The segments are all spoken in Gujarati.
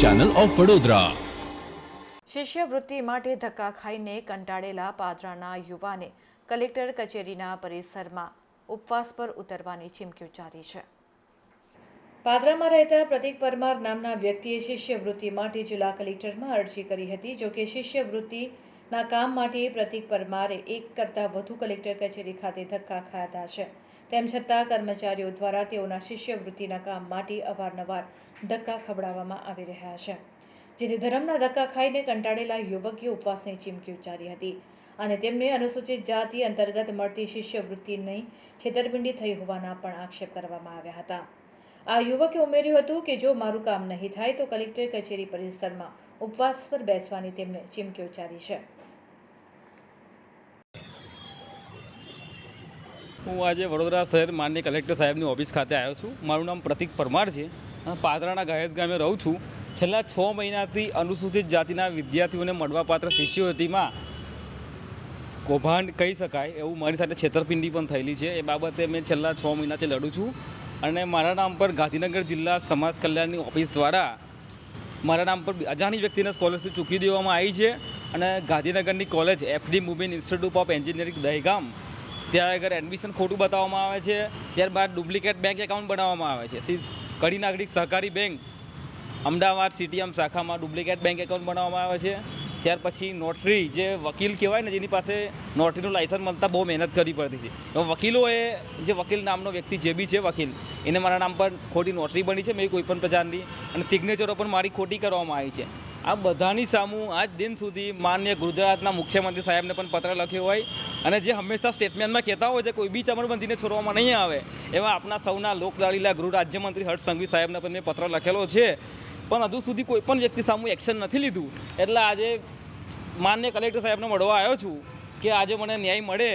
ચેનલ ઓફ વડોદરા શિષ્યવૃત્તિ માટે ધક્કા ખાઈને કંટાળેલા પાદરાના યુવાને કલેક્ટર કચેરીના પરિસરમાં ઉપવાસ પર ઉતરવાની ચીમકી ઉચ્ચારી છે. પાદરામાં રહેતા પ્રતિક પરમાર નામના વ્યક્તિએ શિષ્યવૃત્તિ માટે જિલ્લા કલેક્ટરમાં અરજી કરી હતી જોકે શિષ્યવૃત્તિના કામ માટે પ્રતિક પરમારે એક કરતાં વધુ કલેક્ટર કચેરી ખાતે ધક્કા ખાધા છે. તેમ છતાં કર્મચારીઓ દ્વારા તેઓના શિષ્યવૃત્તિના કામ માટે અવારનવાર ધક્કા ખવડાવવામાં આવી રહ્યા છે. જેથી ધર્મના ધક્કા ખાઈને કંટાળેલા યુવકે ઉપવાસની ચીમકી ઉચ્ચારી હતી અને તેમને અનુસૂચિત જાતિ અંતર્ગત મળતી શિષ્યવૃત્તિ નહીં છેતરપિંડી થઈ હોવાના પણ આક્ષેપ કરવામાં આવ્યા હતા. આ યુવકે ઉમેર્યું હતું કે જો મારું કામ નહીં થાય તો કલેક્ટર કચેરી પરિસરમાં ઉપવાસ પર બેસવાની તેમને ચીમકી ઉચ્ચારી છે. હું આજે વડોદરા શહેર માન્ય કલેક્ટર સાહેબની ઓફિસ ખાતે આવ્યો છું. મારું નામ પ્રતિક પરમાર છે. પાદરાના ગાયસ ગામે રહું છું. છેલ્લા છ મહિનાથી અનુસૂચિત જાતિના વિદ્યાર્થીઓને મળવાપાત્ર શિષ્યવૃત્તિમાં કૌભાંડ કહી શકાય એવું મારી સાથે છેતરપિંડી પણ થયેલી છે. એ બાબતે મેં છેલ્લા છ મહિનાથી લડું છું અને મારા નામ પર ગાંધીનગર જિલ્લા સમાજ કલ્યાણની ઓફિસ દ્વારા મારા નામ પર અજાણી વ્યક્તિને સ્કોલરશીપ ચૂકવી દેવામાં આવી છે. અને ગાંધીનગરની college FD Mubin institute of engineering Dehgam ત્યાં આગળ એડમિશન ખોટું બતાવવામાં આવે છે, ત્યારબાદ ડુપ્લિકેટ બેંક એકાઉન્ટ બનાવવામાં આવે છે. સીસ કડી નાગરિક સહકારી બેંક અમદાવાદ સીટીએમ શાખામાં ડુપ્લિકેટ બેંક એકાઉન્ટ બનાવવામાં આવે છે. ત્યાર પછી નોટરી જે વકીલ કહેવાય ને, જેની પાસે નોટરીનું લાયસન્સ મળતા બહુ મહેનત કરવી પડતી છે તો વકીલોએ જે વકીલ નામનો વ્યક્તિ જે બી છે વકીલ, એને મારા નામ પર ખોટી નોટરી બની છે, મેં કોઈ પણ પ્રકારની અને સિગ્નેચરો પણ મારી ખોટી કરવામાં આવી છે. આ બધાની સામું આજ દિન સુધી માન્ય ગુજરાતના મુખ્યમંત્રી સાહેબને પણ પત્ર લખ્યો હોય અને જે હંમેશા સ્ટેટમેન્ટમાં કહેતા હોય છે, કોઈ બી ચમરબંધીને છોડવામાં નહીં આવે, એવા આપણા સૌના લોકલાડીલા ગૃહ રાજ્યમંત્રી હર્ષ સંઘવી સાહેબને પણ મેં પત્ર લખેલો છે. પણ હજુ સુધી કોઈ પણ વ્યક્તિ સામે એક્શન નથી લીધું. એટલે આજે માન્ય કલેક્ટર સાહેબને મળવા આવ્યો છું કે આજે મને ન્યાય મળે,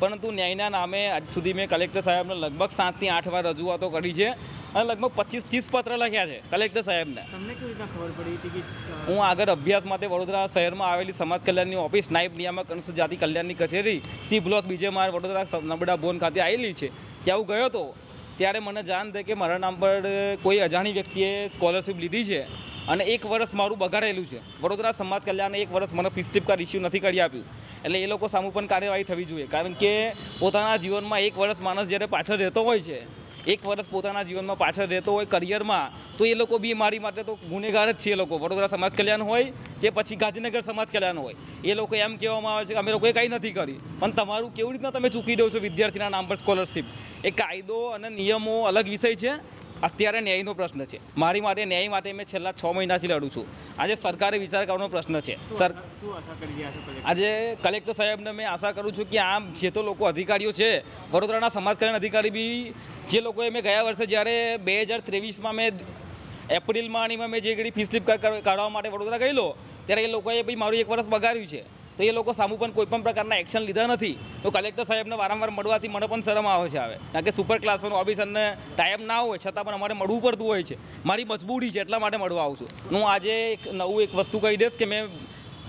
પરંતુ ન્યાયના નામે આજ સુધી મેં કલેક્ટર સાહેબને લગભગ સાતથી આઠ વાર રજૂઆતો કરી છે. અને લગભગ પચીસ ત્રીસ પત્ર લખ્યા છે કલેક્ટર સાહેબને. તમને કેવી રીતના ખબર પડી હતી કે હું આગળ અભ્યાસ માટે વડોદરા શહેરમાં આવેલી સમાજ કલ્યાણની ઓફિસ નાયબ નિયામક અનુસૂચિત જાતિ કલ્યાણની કચેરી સી બ્લોક બીજે માર વડોદરા નબળા ભવન ખાતે આવેલી છે. ત્યાં હું ગયો હતો. ત્યારે મને જાણ થઈ કે મારા નામ પર કોઈ અજાણી વ્યક્તિએ સ્કોલરશિપ લીધી છે અને એક વર્ષ મારું બગાડેલું છે. વડોદરા સમાજ કલ્યાણે એક વર્ષ મને ફીસ ટીપ કાર્ડ ઇસ્યુ નથી કરી આપ્યું. એટલે એ લોકો સામું પણ કાર્યવાહી થવી જોઈએ. કારણ કે પોતાના જીવનમાં એક વર્ષ માણસ જ્યારે પાછળ રહેતો હોય છે એક વર્ષ પોતાના જીવનમાં પાછળ રહેતો હોય કરિયરમાં, તો એ લોકો બી મારી માટે તો ગુનેગાર જ છે એ લોકો. વડોદરા સમાજ કલ્યાણ હોય કે પછી ગાંધીનગર સમાજ કલ્યાણ હોય. એ લોકો એમ કહેવામાં આવે છે કે અમે લોકોએ કંઈ નથી કરી. પણ તમારું કેવી રીતના તમે ચૂકી દો છો વિદ્યાર્થીના નામ પર સ્કોલરશિપ એ કાયદો અને નિયમો અલગ વિષય છે. અત્યારે ન્યાયનો પ્રશ્ન છે. મારી માટે ન્યાય માટે મેં છેલ્લા છ મહિનાથી લડું છું. આજે સરકારે વિચાર કરવાનો પ્રશ્ન છે. સર? આજે કલેક્ટર સાહેબને મેં આશા કરું છું કે આમ જે તો લોકો અધિકારીઓ છે, વડોદરાના સમાજ કલ્યાણ અધિકારી બી, જે લોકોએ મેં ગયા વર્ષે જ્યારે બે હજાર ત્રેવીસમાં મેં એપ્રિલમાં અને મેં જે ઘડી ફી સ્લીપ કાઢવા માટે વડોદરા ગયેલો, ત્યારે એ લોકોએ ભાઈ મારું એક વર્ષ બગાડ્યું છે. તો એ લોકો સામુ પણ કોઈ પણ પ્રકારના એક્શન લીધા નથી. તો કલેક્ટર સાહેબને વારંવાર મળવાથી મને પણ શરમ આવે છે આવે કારણ કે સુપર ક્લાસમાં ઓફિસરને ટાઈમ ના હોય, છતાં પણ અમારે મળવું પડતું હોય છે. મારી મજબૂરી છે એટલા માટે મળવા આવું છું. હું આજે એક નવું એક વસ્તુ કહી દઈશ કે મેં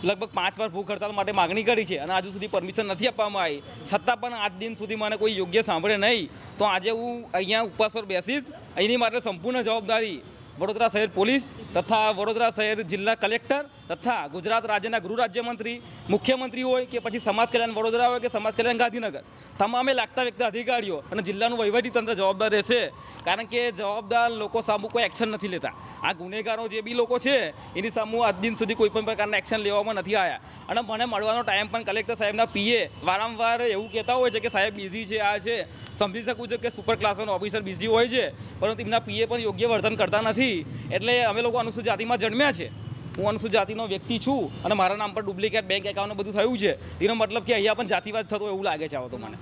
લગભગ પાંચ વાર ભૂખ હડતાલ માટે માગણી કરી છે અને હજુ સુધી પરમિશન નથી આપવામાં આવી. છતાં પણ આજ દિન સુધી મને કોઈ યોગ્ય સાંભળે નહીં. તો આજે હું અહીંયા ઉપવાસ પર બેસીશ. એની માટે સંપૂર્ણ જવાબદારી વડોદરા શહેર પોલીસ તથા વડોદરા શહેર જિલ્લા કલેક્ટર તથા ગુજરાત રાજ્યના ગૃહ રાજ્યમંત્રી મુખ્યમંત્રી હોય કે પછી સમાજ કલ્યાણ વડોદરા હોય કે સમાજ કલ્યાણ ગાંધીનગર, તમામે લાગતા વ્યક્તિ અધિકારીઓ અને જિલ્લાનું વહીવટીતંત્ર જવાબદાર રહેશે. કારણ કે જવાબદાર લોકો સામુ કોઈ એક્શન નથી લેતા. આ ગુનેગારો જે બી લોકો છે, એની સામુ આજ દિન સુધી કોઈ પણ પ્રકારના એક્શન લેવામાં નથી આવ્યા અને મને મળવાનો ટાઈમ પણ કલેક્ટર સાહેબના પીએ વારંવાર એવું કહેતા હોય છે કે સાહેબ બિઝી છે, આ છે. સમજી શકું છું કે સુપર ક્લાસનો ઓફિસર બિઝી હોય છે, પરંતુ એમના પીએ પણ યોગ્ય વર્તન કરતા નથી. એટલે અમે લોકો અનુસૂચિત જાતિમાં જન્મ્યા છે. હું અનુસૂચિત જાતિનો વ્યક્તિ છું અને મારા નામ પર ડુપ્લિકેટ બેંક એકાઉન્ટ બધું થયું છે. એનો મતલબ કે અહીંયા પણ જાતિવાદ થતો એવું લાગે છે આવો તો મને.